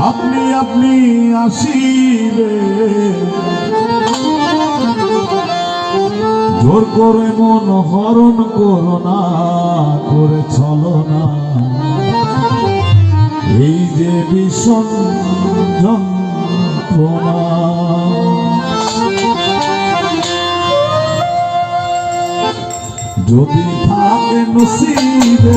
আপনি আপনি আসিবে জোর করে মন হরণ করো না, করে চলো না। এই যে ভীষণ যদি থাকে নসিবে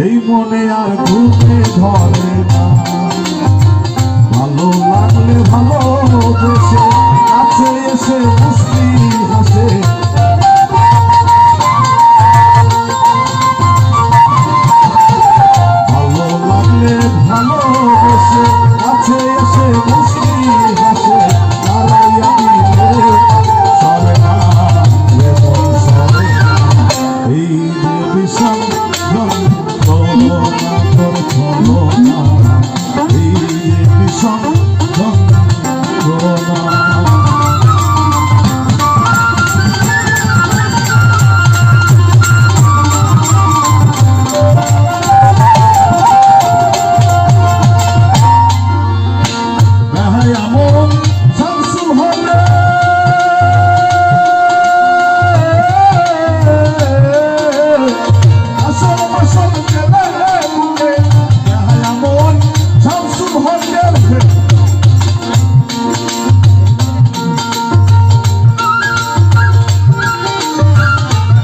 এই মনে আর ঘুরতে ধরে না। Trouble.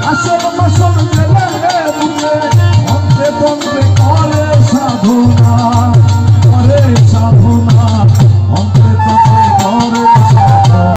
Hacemos más sobre el